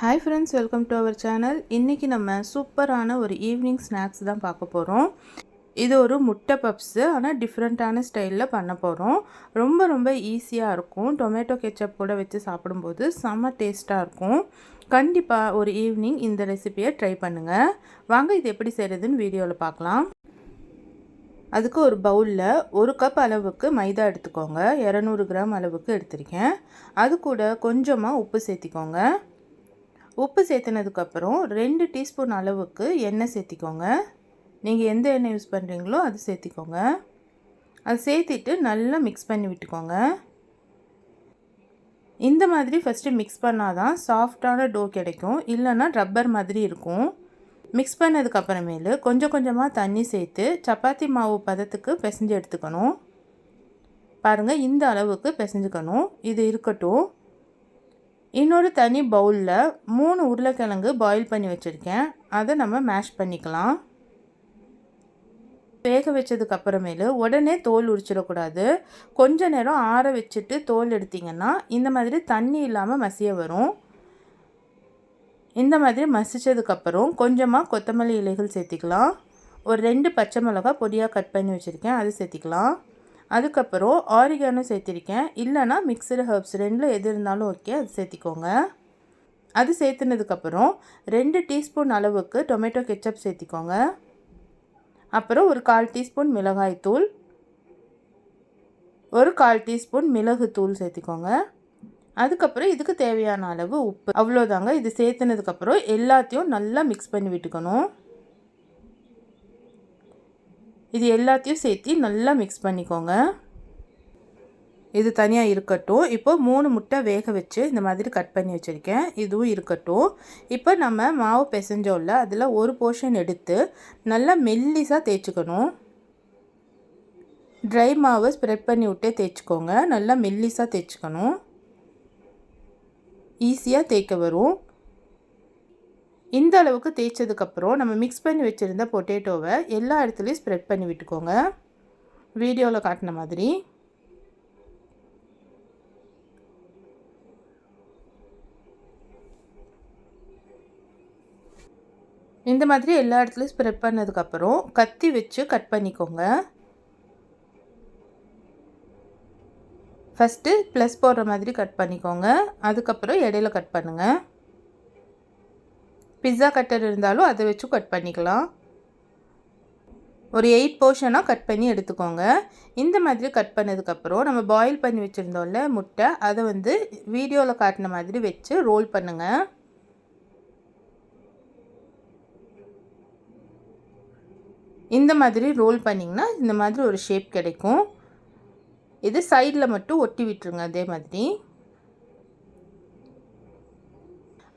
Hi friends welcome to our channel இன்றைக்கி நம்ம சூப்பரான ஒரு ஈவினிங் ஸ்நாக்ஸ் தான் பார்க்க போகிறோம் இது ஒரு முட்டை பப்ஸு ஆனால் டிஃப்ரெண்ட்டான ஸ்டைலில் பண்ண போகிறோம் ரொம்ப ரொம்ப ஈஸியாக இருக்கும். டொமேட்டோ கெச்சப் கூட வச்சு சாப்பிடும்போது செம்ம டேஸ்ட்டாக இருக்கும். கண்டிப்பாக ஒரு ஈவினிங் இந்த ரெசிபியை ட்ரை பண்ணுங்கள் வாங்க இது எப்படி செய்கிறதுன்னு வீடியோவில் பார்க்கலாம். அதுக்கு ஒரு பவுலில் ஒரு கப் அளவுக்கு மைதா எடுத்துக்கோங்க. இரநூறு கிராம் அளவுக்கு எடுத்திருக்கேன். அது கூட கொஞ்சமாக உப்பு சேர்த்திக்கோங்க. உப்பு சேர்த்துனதுக்கப்புறம் ரெண்டு டீஸ்பூன் அளவுக்கு எண்ணெய் சேர்த்திக்கோங்க நீங்கள் எந்த எண்ணெய் யூஸ் பண்ணுறீங்களோ அது சேர்த்திக்கோங்க அது சேர்த்திட்டு நல்லா மிக்ஸ் பண்ணி விட்டுக்கோங்க. இந்த மாதிரி ஃபஸ்ட்டு மிக்ஸ் பண்ணால் தான் சாஃப்டான டோ கிடைக்கும். இல்லைன்னா ரப்பர் மாதிரி இருக்கும். மிக்ஸ் பண்ணதுக்கப்புறமேலு கொஞ்சம் கொஞ்சமாக தண்ணி சேர்த்து சப்பாத்தி மாவு பதத்துக்கு பிசைஞ்சு எடுத்துக்கணும். பாருங்கள் இந்த அளவுக்கு பிசைஞ்சுக்கணும். இது இருக்கட்டும். இன்னொரு தனி பவுலில் மூணு உருளைக்கிழங்கு பாயில் பண்ணி வச்சுருக்கேன். அதை நம்ம மேஷ் பண்ணிக்கலாம். வேக வச்சதுக்கு அப்புறமேலு உடனே தோல் உரிச்சிடக்கூடாது. கொஞ்ச நேரம் ஆற வச்சுட்டு தோல் எடுத்திங்கன்னா இந்த மாதிரி தண்ணி இல்லாமல் மசிய வரும். இந்த மாதிரி மசித்ததுக்கப்புறம் கொஞ்சமாக கொத்தமல்லி இலைகள் சேர்த்திக்கலாம். ஒரு ரெண்டு பச்சை மிளகா பொடியாக கட் பண்ணி வச்சுருக்கேன். அது சேர்த்திக்கலாம். அதுக்கப்புறம் ஆரிகானோ சேர்த்திருக்கேன். இல்லைனா மிக்சடு ஹர்ப்ஸ் ரெண்டில் எது இருந்தாலும் ஓகே அது சேர்த்திக்கோங்க. அது சேர்த்துனதுக்கப்புறம் ரெண்டு டீஸ்பூன் அளவுக்கு டொமேட்டோ கெச்சப் சேர்த்திக்கோங்க. அப்புறம் ஒரு கால் டீஸ்பூன் மிளகாய் தூள். ஒரு கால் டீஸ்பூன் மிளகு தூள் சேர்த்திக்கோங்க. அதுக்கப்புறம் இதுக்கு தேவையான அளவு உப்பு. அவ்வளோதாங்க இது சேர்த்துனதுக்கப்புறம் எல்லாத்தையும் நல்லா மிக்ஸ் பண்ணி விட்டுக்கணும். இது எல்லாத்தையும் சேர்த்து நல்லா மிக்ஸ் பண்ணிக்கோங்க. இது தனியாக இருக்கட்டும். இப்போ மூணு முட்டை வேக வச்சு இந்த மாதிரி கட் பண்ணி வச்சுருக்கேன். இதுவும் இருக்கட்டும். இப்போ நம்ம மாவு பிசைஞ்சோம்ல அதில் ஒரு போர்ஷன் எடுத்து நல்லா மெல்லிஸாக தேய்ச்சிக்கணும். ட்ரை மாவை ஸ்ப்ரெட் பண்ணி விட்டே தேய்ச்சிக்கோங்க. நல்லா மெல்லிஸாக தேய்ச்சிக்கணும். ஈஸியாக தேய்க்க வரும். இந்த அளவுக்கு தேய்ச்சதுக்கப்புறம் நம்ம மிக்ஸ் பண்ணி வச்சுருந்த பொட்டேட்டோவை எல்லா இடத்துலையும் ஸ்ப்ரெட் பண்ணி விட்டுக்கோங்க. வீடியோவில் காட்டின மாதிரி. இந்த மாதிரி எல்லா இடத்துலையும் ஸ்ப்ரெட் பண்ணதுக்கப்புறம் கத்தி வச்சு கட் பண்ணிக்கோங்க. ஃபஸ்ட்டு ப்ளஸ் போடுற மாதிரி கட் பண்ணிக்கோங்க. அதுக்கப்புறம் இடையில கட் பண்ணுங்கள் பிஸ்ஸா கட்டர் இருந்தாலும் அதை வச்சு கட் பண்ணிக்கலாம். ஒரு எயிட் போர்ஷனாக கட் பண்ணி எடுத்துக்கோங்க. இந்த மாதிரி கட் பண்ணதுக்கப்புறம் நம்ம பாயில் பண்ணி வச்சுருந்தோம்ல முட்டை அதை வந்து வீடியோவில் காட்டின மாதிரி வச்சு ரோல் பண்ணுங்கள் இந்த மாதிரி ரோல் பண்ணிங்கன்னா இந்த மாதிரி ஒரு ஷேப் கிடைக்கும். இது சைடில் மட்டும் ஒட்டி விட்டுருங்க அதே மாதிரி.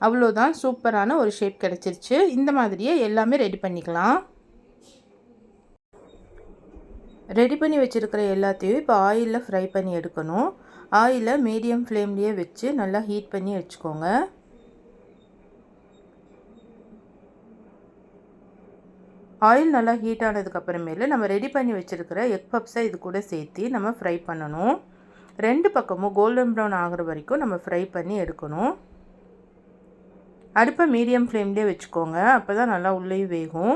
அவ்வளோதான் சூப்பரான ஒரு ஷேப் கிடச்சிருச்சு. இந்த மாதிரியே எல்லாமே ரெடி பண்ணிக்கலாம். ரெடி பண்ணி வச்சுருக்கிற எல்லாத்தையும் இப்போ ஆயிலில் ஃப்ரை பண்ணி எடுக்கணும். ஆயிலை மீடியம் ஃப்ளேம்லேயே வச்சு நல்லா ஹீட் பண்ணி வச்சுக்கோங்க. ஆயில் நல்லா ஹீட் ஆனதுக்கப்புறமேல நம்ம ரெடி பண்ணி வச்சுருக்கிற எக் பப்ஸை இது கூட சேர்த்து நம்ம ஃப்ரை பண்ணணும். ரெண்டு பக்கமும் கோல்டன் ப்ரௌன் ஆகிற வரைக்கும் நம்ம ஃப்ரை பண்ணி எடுக்கணும். அடுப்பை மீடியம் ஃப்ளேம்லேயே வச்சுக்கோங்க. அப்போ தான் நல்லா உள்ளேயும் வேகும்.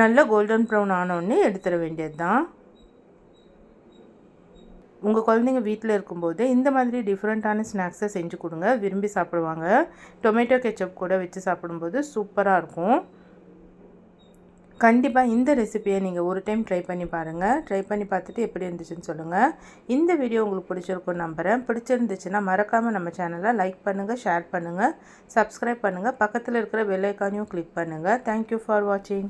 நல்லா கோல்டன் ப்ரௌன் ஆனோடனே எடுத்துட வேண்டியது தான் உங்கள் குழந்தைங்க வீட்டில் இருக்கும்போது இந்த மாதிரி டிஃப்ரெண்ட்டான ஸ்நாக்ஸை செஞ்சு கொடுங்க. விரும்பி சாப்பிடுவாங்க. டொமேட்டோ கெச்சப் கூட வச்சு சாப்பிடும்போது சூப்பராக இருக்கும். கண்டிப்பாக இந்த ரெசிப்பியை நீங்கள் ஒரு டைம் ட்ரை பண்ணி பாருங்கள் ட்ரை பண்ணி பார்த்துட்டு எப்படி இருந்துச்சுன்னு சொல்லுங்கள் இந்த வீடியோ உங்களுக்கு பிடிச்சிருக்கும்னு நம்புகிறேன் பிடிச்சிருந்துச்சுன்னா மறக்காமல் நம்ம சேனலை லைக் பண்ணுங்கள் ஷேர் பண்ணுங்கள் சப்ஸ்கிரைப் பண்ணுங்கள் பக்கத்தில் இருக்கிற வெள்ளைக்கானையும் கிளிக் பண்ணுங்கள் தேங்க்யூ ஃபார் வாட்சிங்